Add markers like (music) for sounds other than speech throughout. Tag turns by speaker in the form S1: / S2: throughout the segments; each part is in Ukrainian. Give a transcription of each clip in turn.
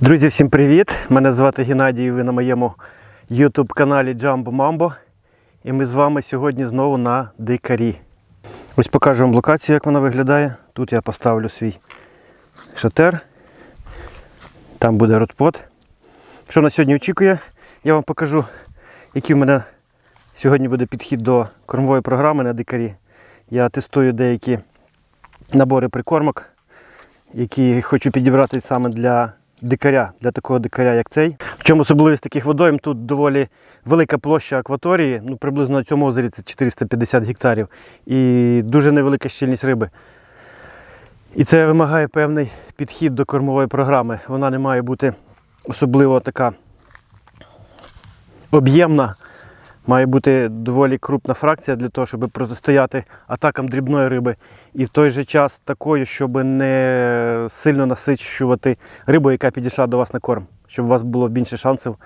S1: Друзі, всім привіт! Мене звати Геннадій, і ви на моєму YouTube каналі Jumbo Mambo. І ми з вами сьогодні знову на дикарі. Ось покажу вам локацію, як вона виглядає. Тут я поставлю свій шатер. Там буде ротпот. Що на сьогодні очікує, я вам покажу, який в мене сьогодні буде підхід до кормової програми на дикарі. Я тестую деякі набори прикормок, які хочу підібрати саме для дикаря, для такого дикаря, як цей. В чому особливість таких водойм? Тут доволі велика площа акваторії, ну приблизно на цьому озері це 450 гектарів, і дуже невелика щільність риби. І це вимагає певний підхід до кормової програми. Вона не має бути особливо така об'ємна. Має бути доволі крупна фракція для того, щоб протистояти атакам дрібної риби. І в той же час такою, щоб не сильно насичувати рибу, яка підійшла до вас на корм, щоб у вас було більше шансів,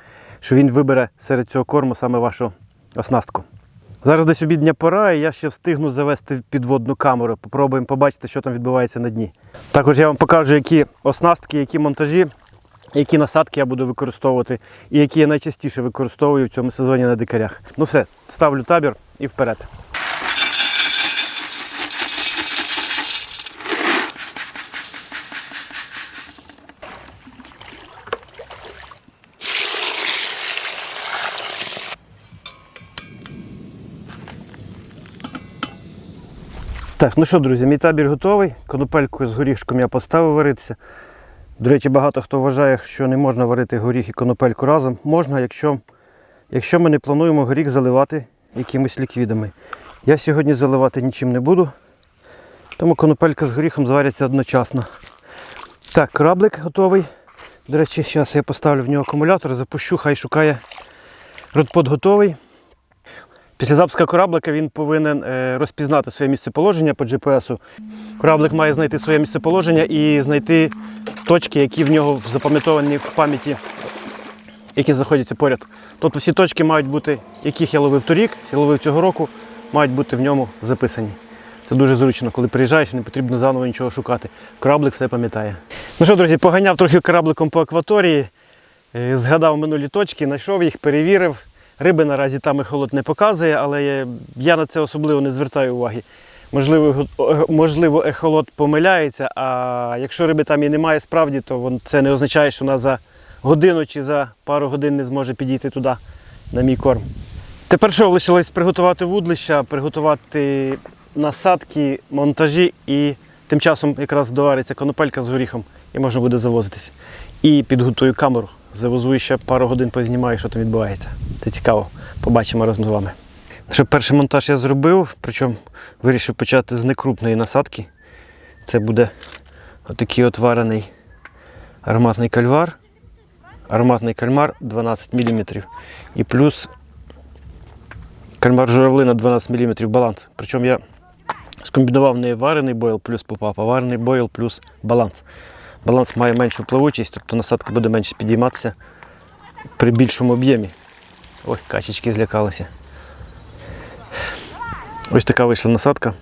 S1: що він вибере серед цього корму саме вашу оснастку. Зараз десь обідня пора, і я ще встигну завести підводну камеру. Попробуємо побачити, що там відбувається на дні. Також я вам покажу, які оснастки, які монтажі, які насадки я буду використовувати і які я найчастіше використовую в цьому сезоні на дикарях. Ну все, ставлю табір і вперед. Так, ну що, друзі, мій табір готовий. Конопельку з горішком я поставив варитися. До речі, багато хто вважає, що не можна варити горіх і конопельку разом. Можна, якщо, якщо ми не плануємо горіх заливати якимись ліквідами. Я сьогодні заливати нічим не буду, тому конопелька з горіхом зваряться одночасно. Так, кораблик готовий. До речі, зараз я поставлю в нього акумулятор, запущу, хай шукає. Родпод готовий. Після запуска кораблика він повинен е, розпізнати своє місцеположення по GPS. Кораблик має знайти своє місцеположення і знайти точки, які в нього запам'ятовані в пам'яті, які знаходяться поряд. Тобто всі точки мають бути, яких я ловив торік, я ловив цього року, мають бути в ньому записані. Це дуже зручно, коли приїжджаєш, не потрібно заново нічого шукати. Кораблик все пам'ятає. Ну що, друзі, поганяв трохи корабликом по акваторії, е, згадав минулі точки, знайшов їх, перевірив. Риби наразі там і холод не показує, але я, на це особливо не звертаю уваги. Можливо, его- можливо, ехолот помиляється, а якщо риби там і немає справді, то це не означає, що вона за годину чи за пару годин не зможе підійти туди на мій корм. Тепер що лишилось приготувати вудлища, приготувати насадки, монтажі і тим часом якраз довариться конопелька з горіхом і можна буде завозитись. І підготую камеру. Завозу і ще пару годин познімаю, що там відбувається. Це цікаво. Побачимо разом з вами. Що перший монтаж я зробив, причому вирішив почати з некрупної насадки. Це буде отакий от варений ароматний кальвар. Ароматний кальмар 12 мм. І плюс кальмар журавлина 12 мм баланс. Причому я скомбінував не варений бойл плюс попап, а варений бойл плюс баланс. Баланс має меншу плавучість, тобто насадка буде менше підійматися при більшому об'ємі. Ой, качечки злякалися. Ось така вийшла насадка.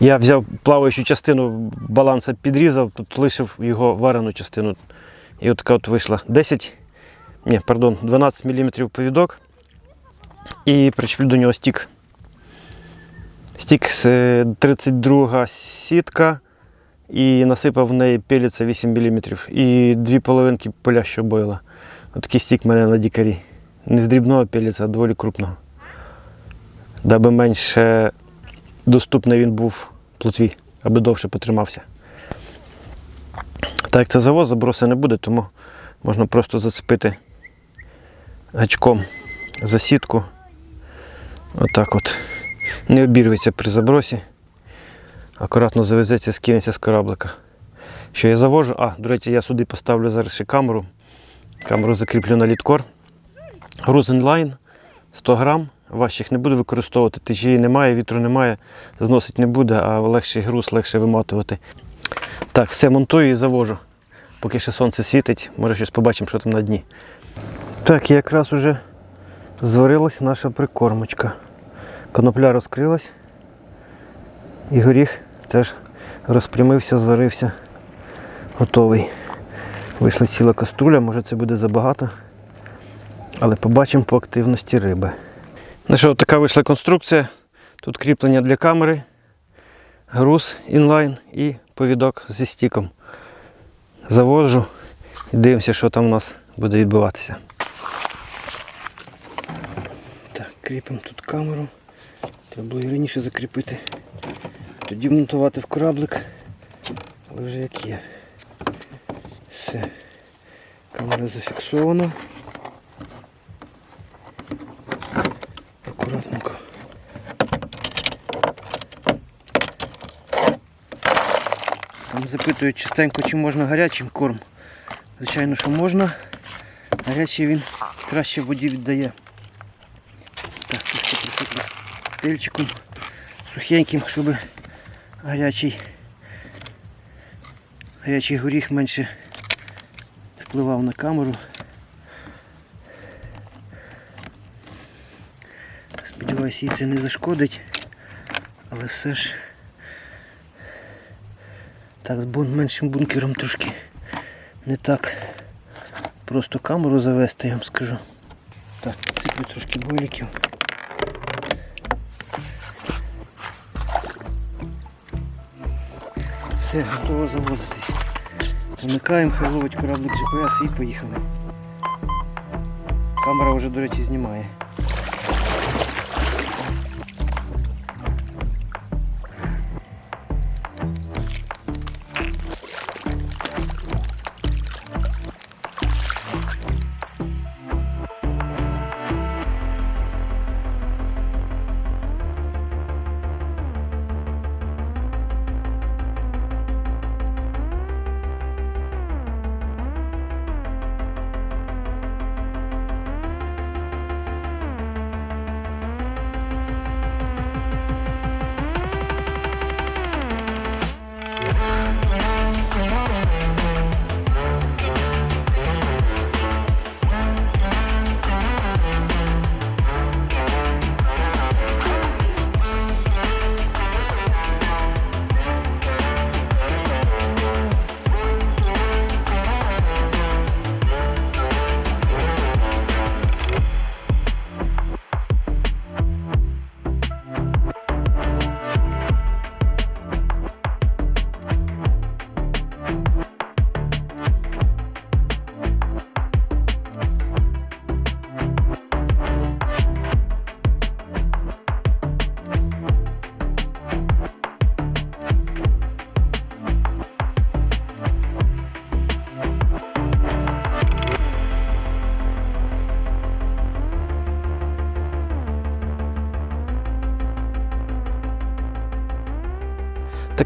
S1: Я взяв плаваючу частину баланса, підрізав, тут лишив його варену частину. І от така от вийшла 10, ні, пардон, 12 мм повідок. І причеплю до нього стік. Стік з е, 32 сітка і насипав в неї пеліця 8 мм. І дві половинки полящого бойла. Отакий стік в мене на дікарі. Не з дрібного пеліця, а доволі крупного. Даби менше доступний він був плотві, аби довше потримався. Так це завоз, заброси не буде, тому можна просто зацепити гачком за сітку. Отак от. Не обірветься при забросі. Акуратно завезеться, скинеться з кораблика. Що я завожу? А, до речі, я сюди поставлю зараз ще камеру. Камеру закріплю на літкор. Груз інлайн 100 грам. Важчих не буду використовувати, течії немає, вітру немає, зносить не буде, а легший груз легше виматувати. Так, все монтую і завожу. Поки ще сонце світить, може щось побачимо, що там на дні. Так, якраз уже зварилась наша прикормочка. Конопля розкрилась. І горіх теж розпрямився, зварився. готовий. Вийшла ціла каструля, може це буде забагато. Але побачимо по активності риби. Ну що, така вийшла конструкція. Тут кріплення для камери, груз інлайн і повідок зі стіком. Заводжу і дивимося, що там у нас буде відбуватися. Так, кріпимо тут камеру. Треба було і раніше закріпити. Тоді монтувати в кораблик. Але вже як є. Все. Камера зафіксована. Акуратненько. Там запитують частенько, чи можна гарячим корм. Звичайно, що можна. Гарячий він краще воді віддає. Так, тут ще присипали пильчиком сухеньким, щоб гарячий, гарячий горіх менше впливав на камеру. Сподіваюся, їй це не зашкодить, але все ж так з бун- меншим бункером трошки не так просто камеру завести, я вам скажу. Так, підсиплю трошки бойліків. Все, готово завозитись. Замикаємо, хай ловить кораблик GPS і поїхали. Камера вже, до речі, знімає.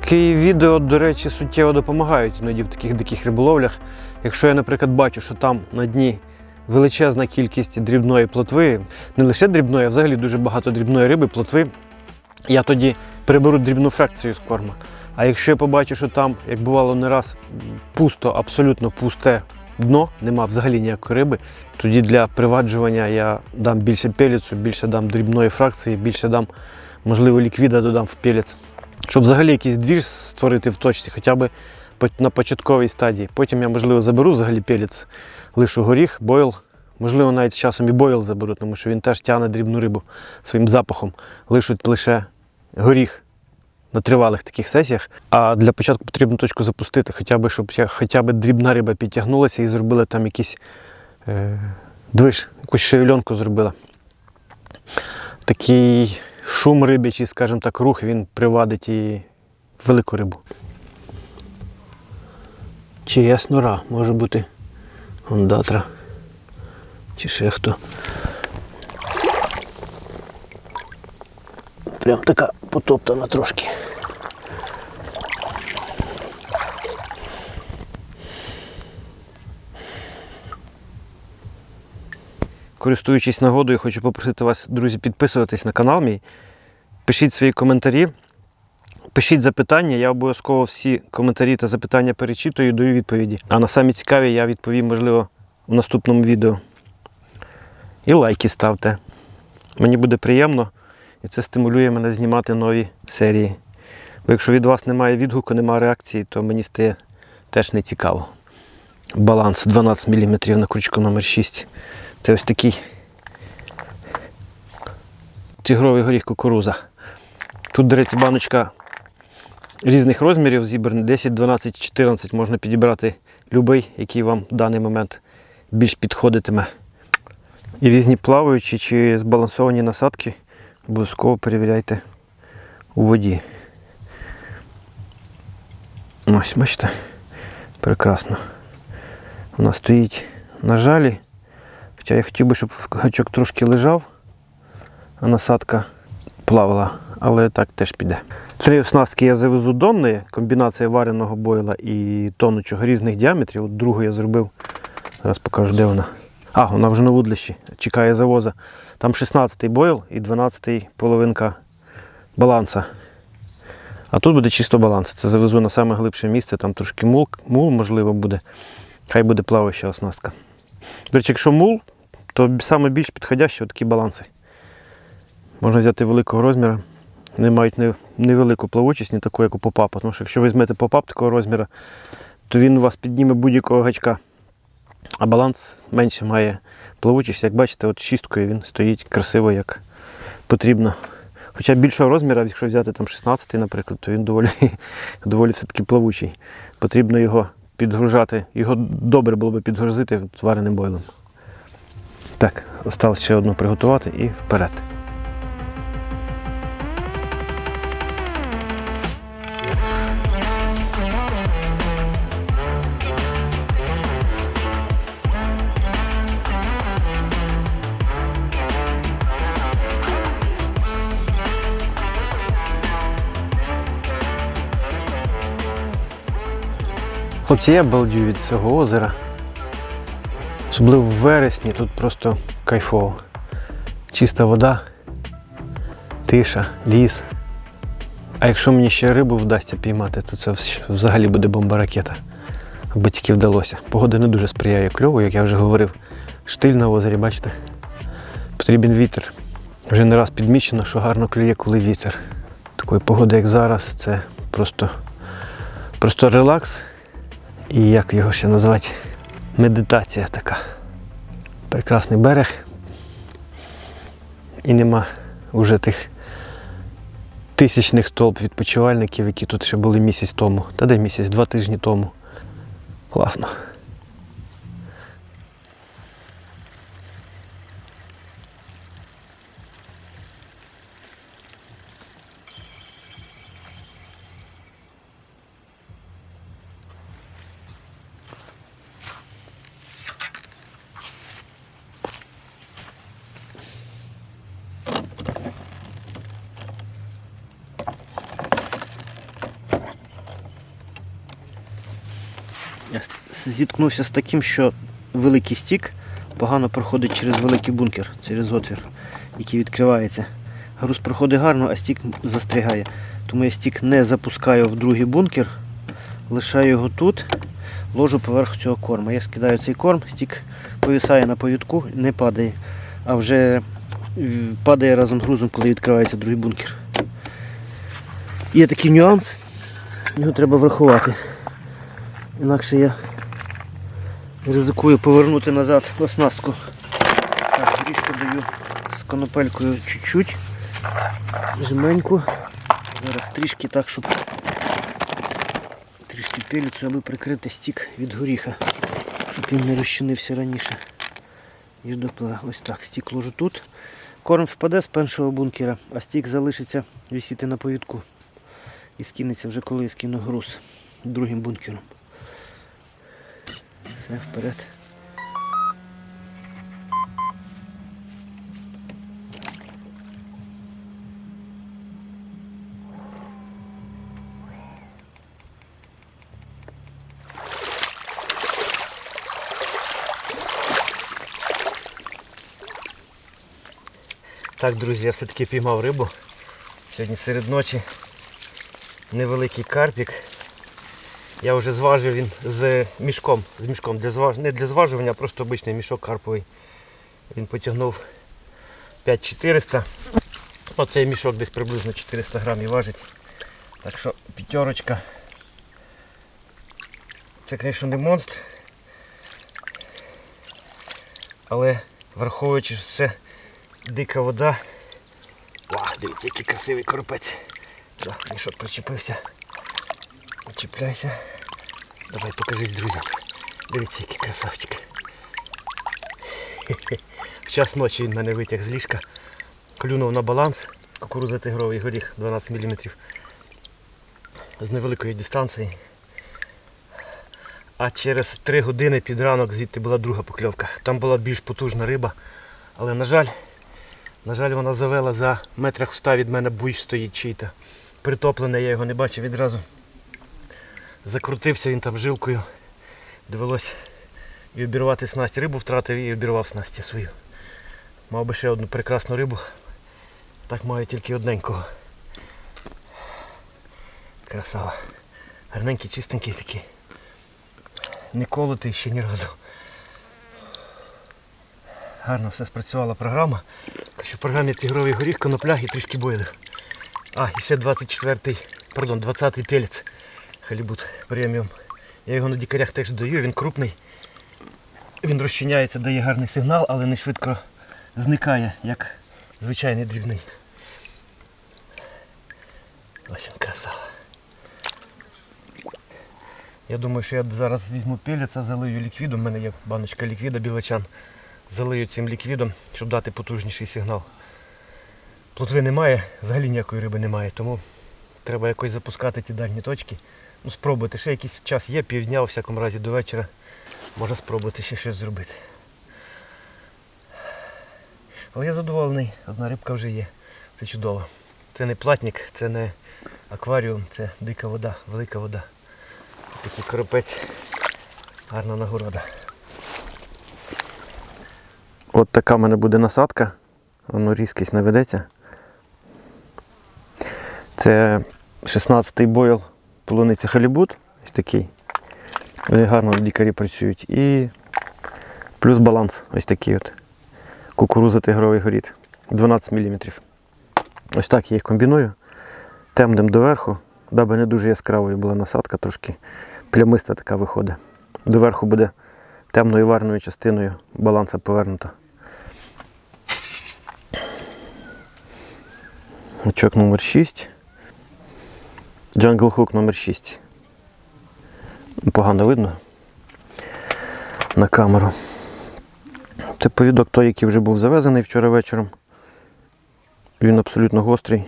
S1: Такі відео, до речі, суттєво допомагають іноді в таких диких риболовлях. Якщо я, наприклад, бачу, що там на дні величезна кількість дрібної плотви, не лише дрібної, а взагалі дуже багато дрібної риби, плотви, я тоді приберу дрібну фракцію з корма. А якщо я побачу, що там, як бувало не раз, пусто, абсолютно пусте дно, нема взагалі ніякої риби, тоді для приваджування я дам більше пеліцу, більше дам дрібної фракції, більше дам, можливо, ліквіда додам в пелець. Щоб взагалі якийсь двіж створити в точці, хоча б на початковій стадії. Потім я, можливо, заберу взагалі пелець, лишу горіх, бойл. Можливо, навіть з часом і бойл заберу, тому що він теж тягне дрібну рибу своїм запахом. Лишуть лише горіх на тривалих таких сесіях. А для початку потрібно точку запустити, хоча б, щоб хоча б дрібна риба підтягнулася і зробила там якийсь е, движ, якусь шевельонку зробила. Такий шум рибячий, скажімо так, рух, він привадить і велику рибу. Чи є може бути ондатра. Чи ще хто. Прям така потоптана трошки. Користуючись нагодою, хочу попросити вас, друзі, підписуватись на канал мій. Пишіть свої коментарі, пишіть запитання. Я обов'язково всі коментарі та запитання перечитую і даю відповіді. А на самі цікаві я відповім, можливо, в наступному відео. І лайки ставте. Мені буде приємно і це стимулює мене знімати нові серії. Бо якщо від вас немає відгуку, немає реакції, то мені стає теж не цікаво. Баланс 12 мм на крючку номер 6 Це ось такий тигровий горіх кукуруза. Тут, до речі, баночка різних розмірів зібрані 10, 12, 14. Можна підібрати будь-який, який вам в даний момент більш підходитиме. І різні плаваючі чи збалансовані насадки обов'язково перевіряйте у воді. Ось, бачите, прекрасно. Вона стоїть на жалі. Хоча я хотів би, щоб гачок трошки лежав, а насадка плавала, але так теж піде. Три оснастки я завезу донної, комбінація вареного бойла і тонучого різних діаметрів. От другу я зробив. Зараз покажу, де вона. А, вона вже на вудлищі, чекає завоза. Там 16-й бойл і 12-й половинка баланса. А тут буде чисто баланс. Це завезу на саме глибше місце, там трошки мул, мул можливо буде. Хай буде плаваюча оснастка. До речі, якщо мул, то саме більш підходящі такі баланси. Можна взяти великого розміру. Вони мають невелику плавучість, не таку, як у попапа. Тому що якщо візьмете попап такого розміру, то він у вас підніме будь-якого гачка. А баланс менше має плавучість. Як бачите, от шісткою він стоїть красиво, як потрібно. Хоча більшого розміру, якщо взяти там 16, наприклад, то він доволі, (laughs) доволі все-таки плавучий. Потрібно його підгружати. Його добре було би підгрузити вареним бойлом. Так, осталось ще одну приготувати і вперед. Хлопці, я балдію від цього озера. Особливо в вересні тут просто кайфово. Чиста вода, тиша, ліс. А якщо мені ще рибу вдасться піймати, то це взагалі буде бомба ракета. Аби тільки вдалося. Погода не дуже сприяє кльову, як я вже говорив. Штиль на озері, бачите? Потрібен вітер. Вже не раз підмічено, що гарно клює, коли вітер. Такої погоди, як зараз, це просто, просто релакс. І як його ще назвати? Медитація така. Прекрасний берег. І нема вже тих тисячних толп відпочивальників, які тут ще були місяць тому. Та де місяць, два тижні тому. Класно. Я с- зіткнувся з таким, що великий стік погано проходить через великий бункер, через отвір, який відкривається. Груз проходить гарно, а стік застрягає. Тому я стік не запускаю в другий бункер, лишаю його тут, ложу поверх цього корму. Я скидаю цей корм, стік повисає на повідку, не падає, а вже падає разом з грузом, коли відкривається другий бункер. Є такий нюанс, його треба врахувати. Інакше я ризикую повернути назад оснастку. Так, горішку даю з конопелькою чуть-чуть. Жменьку. Зараз трішки так, щоб трішки пелюцю, аби прикрити стік від горіха, щоб він не розчинився раніше. Ніж допливе. Ось так, стік ложу тут. Корм впаде з першого бункера, а стік залишиться висіти на повідку. І скинеться вже коли я скину груз другим бункером. Все вперед. Так, друзі, я все-таки піймав рибу. Сьогодні серед ночі невеликий карпік. Я вже зважив він з мішком. З мішком для зваж... Не для зважування, а просто обичний мішок карповий. Він потягнув 5400. Оцей мішок десь приблизно 400 грамів важить. Так що п'ятерочка. Це, звісно, не монстр. Але враховуючи, що це дика вода. Вау, дивіться, який красивий коропець. Мішок причепився. Чіпляйся. Давай покажись друзям. Дивіться, який красавчик. В (laughs) час ночі він мене витяг з ліжка, клюнув на баланс, кукуруза тигровий горіх 12 мм з невеликої дистанції. А через 3 години під ранок звідти була друга покльовка. Там була більш потужна риба. Але на жаль, на жаль, вона завела за метрах в ста від мене буй стоїть чий-то. Притоплений, я його не бачив відразу. Закрутився він там жилкою. Довелось і обірвати снасть. Рибу втратив і обірвав снасть я свою. Мав би ще одну прекрасну рибу. Так маю тільки одненького. Красава. Гарненький, чистенький такий. Не колотий ще ні разу. Гарно все спрацювала програма. Що в програмі тигровий горіх, конопля і трішки бойлер. А, і ще 24-й, пардон, 20-й пелець. Халібут преміум. Я його на дікарях теж даю, він крупний. Він розчиняється, дає гарний сигнал, але не швидко зникає, як звичайний дрібний. Ось він красава. Я думаю, що я зараз візьму пелеца, залию ліквідом. У мене є баночка ліквіда білочан. Залию цим ліквідом, щоб дати потужніший сигнал. Плотви немає, взагалі ніякої риби немає, тому треба якось запускати ті дальні точки. Ну, спробувати. Ще якийсь час є, півдня, у всякому разі до вечора. Можна спробувати ще щось зробити. Але я задоволений, одна рибка вже є. Це чудово. Це не платник, це не акваріум, це дика вода, велика вода. Такий коропець. Гарна нагорода. От така в мене буде насадка. Воно різкість не ведеться. Це 16-й бойл полуниця халібут. Ось такий. Гарно лікарі працюють. І плюс баланс ось такий от. Кукуруза тигровий горіт. 12 мм. Ось так я їх комбіную. Темним доверху, даби не дуже яскравою була насадка, трошки плямиста така виходить. Доверху буде темною варною частиною баланса повернуто. Гачок номер 6. Jungle Hook номер 6. Погано видно на камеру. Це повідок той, який вже був завезений вчора вечором. Він абсолютно гострий.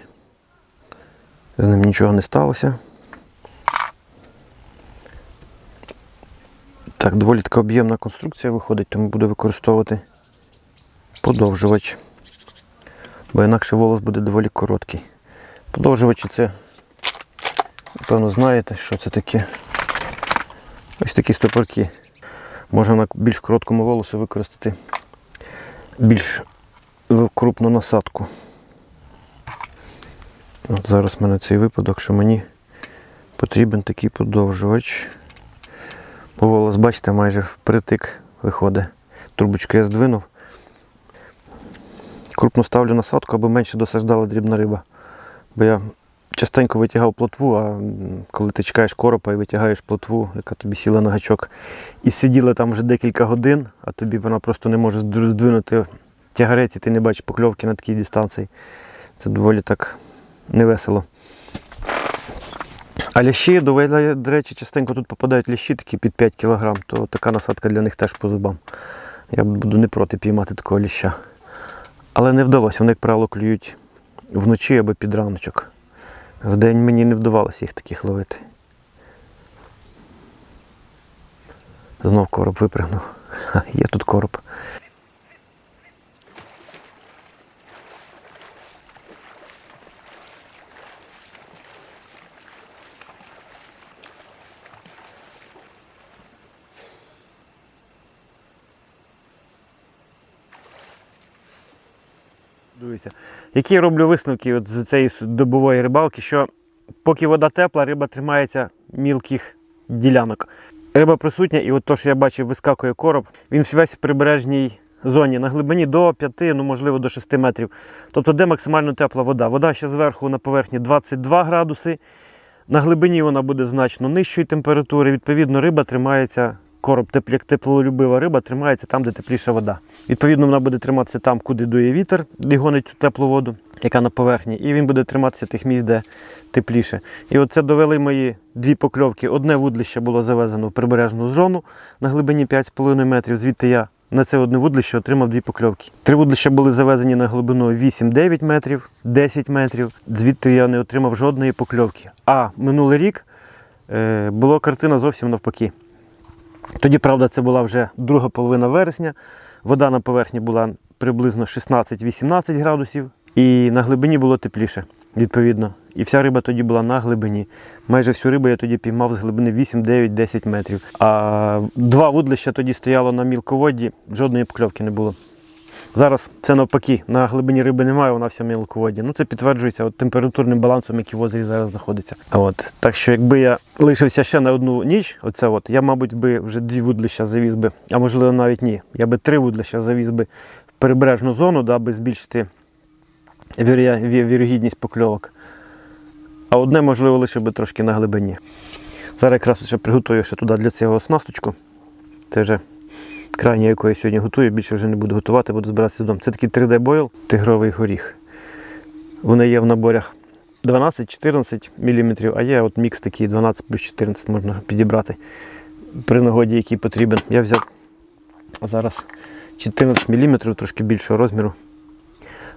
S1: З ним нічого не сталося. Так, доволі така об'ємна конструкція виходить, тому буду використовувати подовжувач. Бо інакше волос буде доволі короткий. Подовжувачі це, напевно, знаєте, що це таке. Ось такі стопорки. Можна на більш короткому волосу використати більш крупну насадку. От зараз в мене цей випадок, що мені потрібен такий подовжувач. Бо волос, бачите, майже впритик виходить. Трубочку я здвинув. Крупно ставлю насадку, аби менше досаждала дрібна риба. Бо я частенько витягав плотву, а коли ти чекаєш коропа і витягаєш плотву, яка тобі сіла на гачок, і сиділа там вже декілька годин, а тобі вона просто не може здвинути тягарець, і ти не бачиш покльовки на такій дистанції. Це доволі так невесело. А лящі, до речі, частенько тут попадають лящі такі під 5 кг, то така насадка для них теж по зубам. Я буду не проти піймати такого ляща. Але не вдалося, вони, як правило, клюють вночі або під раночок. Вдень мені не вдавалося їх таких ловити. Знов короб випригнув. (laughs) Ха, Є тут короб. Дивіться. Які я роблю висновки от з цієї добової рибалки, що поки вода тепла, риба тримається мілких ділянок. Риба присутня, і от то, що я бачив, вискакує короб, він весь в прибережній зоні на глибині до 5, ну можливо до 6 метрів. Тобто де максимально тепла вода. Вода ще зверху на поверхні 22 градуси, На глибині вона буде значно нижчої температури. Відповідно, риба тримається, короб, як теплолюбива риба, тримається там, де тепліша вода. Відповідно, вона буде триматися там, куди дує вітер, де гонить цю теплу воду, яка на поверхні, і він буде триматися тих місць, де тепліше. І оце довели мої дві покльовки. Одне вудлище було завезено в прибережну зону на глибині 5,5 метрів. Звідти я на це одне вудлище отримав дві покльовки. Три вудлища були завезені на глибину 8-9 метрів, 10 метрів. Звідти я не отримав жодної покльовки. А минулий рік е, була картина зовсім навпаки. Тоді, правда, це була вже друга половина вересня. Вода на поверхні була приблизно 16-18 градусів, і на глибині було тепліше, відповідно. І вся риба тоді була на глибині. Майже всю рибу я тоді піймав з глибини 8, 9, 10 метрів. А два вудлища тоді стояло на мілководді, жодної покльовки не було. Зараз це навпаки, на глибині риби немає, вона вся в мілководді. Ну це підтверджується от, температурним балансом, який в озері зараз знаходиться. От. Так що якби я лишився ще на одну ніч, оце от, я, мабуть, би вже дві вудлища завіз би, а можливо навіть ні. Я би три вудлища завіз би в прибережну зону, аби збільшити вірогідність покльовок. А одне, можливо, лише би трошки на глибині. Зараз якраз ще приготую ще туди для цього оснасточку. Це вже крайня, яку я сьогодні готую, більше вже не буду готувати, буду збиратися додому. Це такий 3D бойл, тигровий горіх. Вони є в наборах 12-14 мм, а є от мікс такий 12 плюс 14 можна підібрати при нагоді, який потрібен. Я взяв зараз 14 мм, трошки більшого розміру.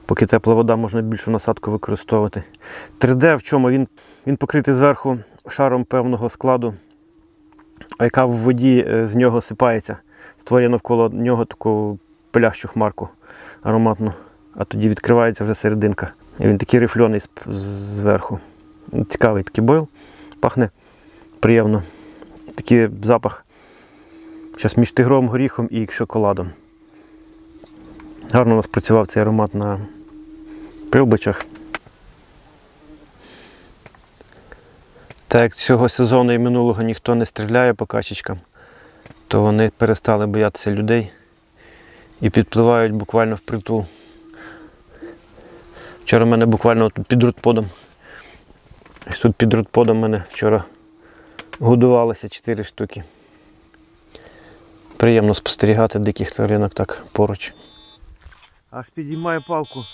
S1: Поки тепла вода, можна більшу насадку використовувати. 3D в чому? Він, він покритий зверху шаром певного складу, яка в воді е, з нього сипається створює навколо нього таку пилящу хмарку ароматну, а тоді відкривається вже серединка. І він такий рифльоний зверху. Цікавий такий бойл, пахне приємно. Такий запах. Зараз між тигровим горіхом і шоколадом. Гарно у нас працював цей аромат на прилбичах. Так цього сезону і минулого ніхто не стріляє по качечкам, то вони перестали боятися людей і підпливають буквально в притул. Вчора мене буквально під рудподом. Тут під рудподом мене вчора годувалися 4 штуки. Приємно спостерігати диких тваринок так поруч. Аж підіймає палку.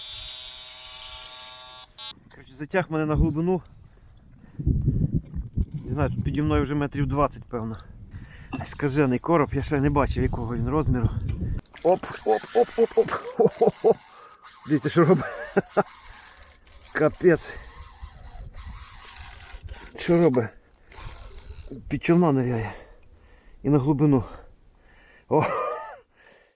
S1: Затяг мене на глибину. Не знаю, тут піді мною вже метрів 20, певно. Скажений короб, я ще не бачив, якого він розміру. Оп, оп, оп, оп, оп. Хо-хо-хо. (laughs) Дивіться, що робить. (laughs) Капець. Що робить? Під човна ныряє. І на глибину. О,